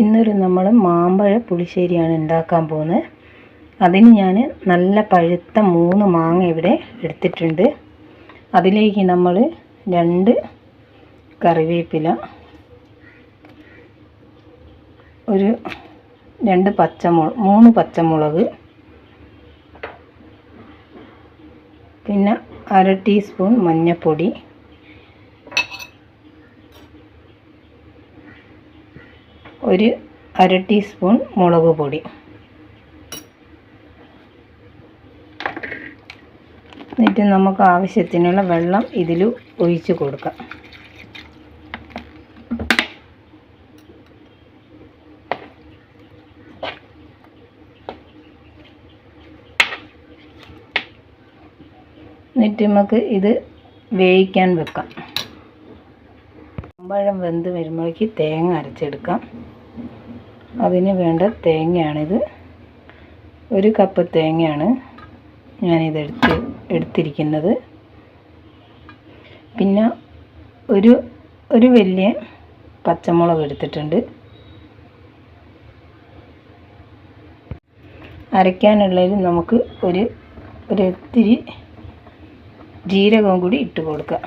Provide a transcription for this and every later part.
ഇന്നൊരു നമ്മൾ മാമ്പഴ പുളിശ്ശേരിയാണ് ഉണ്ടാക്കാൻ പോകുന്നത്. അതിന് ഞാൻ നല്ല പഴുത്ത മൂന്ന് മാങ്ങ ഇവിടെ എടുത്തിട്ടുണ്ട്. അതിലേക്ക് നമ്മൾ രണ്ട് കറിവേപ്പില ഒരു രണ്ട് പച്ചമുളക് മൂന്ന് പച്ചമുളക് പിന്നെ അര ടീസ്പൂൺ മഞ്ഞൾപ്പൊടി ഒരു അര ടീസ്പൂൺ മുളക് പൊടി. എന്നിട്ട് നമുക്ക് ആവശ്യത്തിനുള്ള വെള്ളം ഇതിൽ ഒഴിച്ച് കൊടുക്കാം. എന്നിട്ട് നമുക്ക് ഇത് വേവിക്കാൻ വെക്കാം. പഴം വെന്ത് വരുമ്പോഴേക്ക് തേങ്ങ അരച്ചെടുക്കാം. അതിന് വേണ്ട തേങ്ങയാണിത്. ഒരു കപ്പ് തേങ്ങയാണ് ഞാനിത് എടുത്ത് എടുത്തിരിക്കുന്നത്. പിന്നെ ഒരു ഒരു വലിയ പച്ചമുളക് എടുത്തിട്ടുണ്ട്. അരയ്ക്കാനുള്ളതിൽ നമുക്ക് ഒരു ഒരു ഒത്തിരി ജീരകവും കൂടി ഇട്ട് കൊടുക്കുക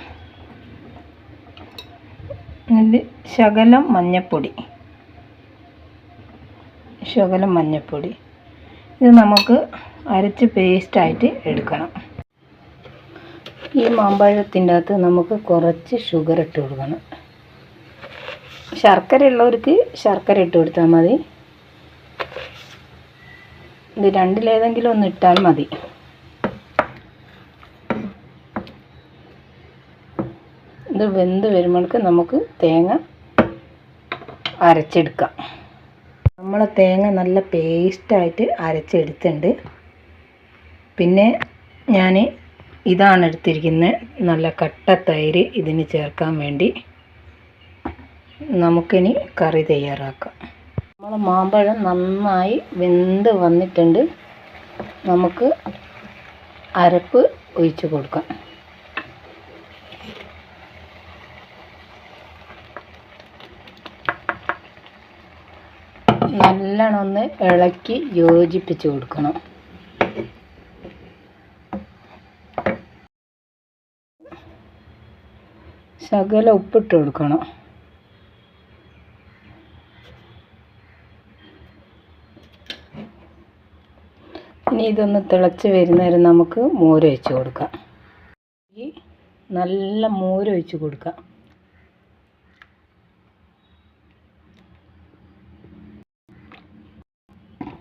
ശകലം മഞ്ഞൾപ്പൊടി ശകലം മഞ്ഞൾപ്പൊടി ഇത് നമുക്ക് അരച്ച് പേസ്റ്റായിട്ട് എടുക്കണം. ഈ മാമ്പഴത്തിന്റെ അകത്ത് നമുക്ക് കുറച്ച് ഷുഗർ ഇട്ട് കൊടുക്കണം. ശർക്കര ഉള്ളവർക്ക് ശർക്കര ഇട്ട് കൊടുത്താൽ മതി. ഇത് രണ്ടിലേതെങ്കിലും ഒന്ന് ഇട്ടാൽ മതി. ഇത് വെന്ത് വരുമ്പോഴേക്ക് നമുക്ക് തേങ്ങ അരച്ചെടുക്കാം. നമ്മൾ തേങ്ങ നല്ല പേസ്റ്റായിട്ട് അരച്ചെടുത്തിട്ടുണ്ട്. പിന്നെ ഞാൻ ഇതാണ് എടുത്തിരിക്കുന്നത് നല്ല കട്ട തൈര് ഇതിന് ചേർക്കാൻ വേണ്ടി. നമുക്കിനി കറി തയ്യാറാക്കാം. നമ്മൾ മാമ്പഴം നന്നായി വെന്ത് വന്നിട്ടുണ്ട്. നമുക്ക് അരപ്പ് ഒഴിച്ച് കൊടുക്കാം. നല്ലോണം ഒന്ന് ഇളക്കി യോജിപ്പിച്ച് കൊടുക്കണം. ശകല ഉപ്പിട്ട് കൊടുക്കണം. ഇനി ഇതൊന്ന് തിളച്ച് വരുന്നേരം നമുക്ക് മോര് ഒഴിച്ച് കൊടുക്കാം. നല്ല മോര് ഒഴിച്ച് കൊടുക്കാം.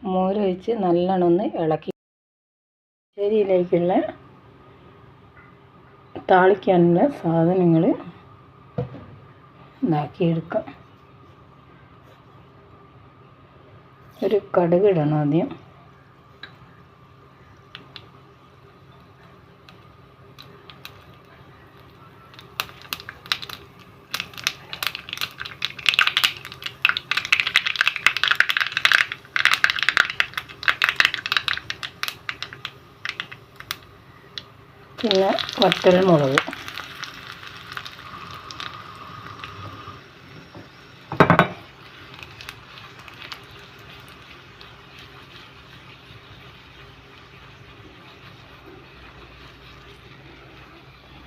മോരൊഴിച്ച് നല്ലോണം ഒന്ന് ഇളക്കി. ശരിയിലേക്കുള്ള താളിക്കാനുള്ള സാധനങ്ങൾ ഇതാക്കിയെടുക്കാം. ഒരു കടുക് ഇടണം ആദ്യം. പിന്നെ വറ്റൽ മുളക്.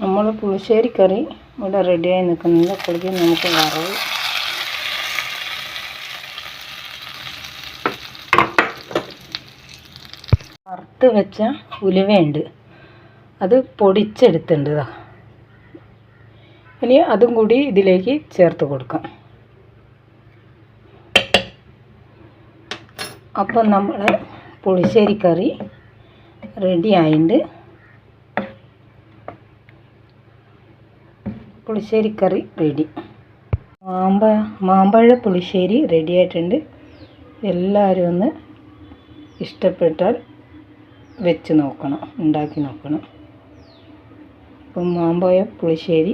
നമ്മൾ പുളിശ്ശേരി കറി ഇവിടെ റെഡിയായി നിൽക്കുന്നത് അപ്പോഴേക്കും നമുക്ക് വറവ്. വറുത്ത് വെച്ച ഉലുവയുണ്ട്. അത് പൊടിച്ചെടുത്തിട്ടുണ്ട് ഇനി അതും കൂടി ഇതിലേക്ക് ചേർത്ത് കൊടുക്കാം. അപ്പം നമ്മൾ പുളിശ്ശേരി കറി റെഡി ആയിട്ടുണ്ട് പുളിശ്ശേരി കറി റെഡി മാമ്പ മാമ്പഴ പുളിശ്ശേരി റെഡി ആയിട്ടുണ്ട്. എല്ലാവരും ഒന്ന് ഇഷ്ടപ്പെട്ടാൽ വെച്ച് നോക്കണം ഉണ്ടാക്കി നോക്കണം. അപ്പം മാമ്പഴ പുളിശ്ശേരി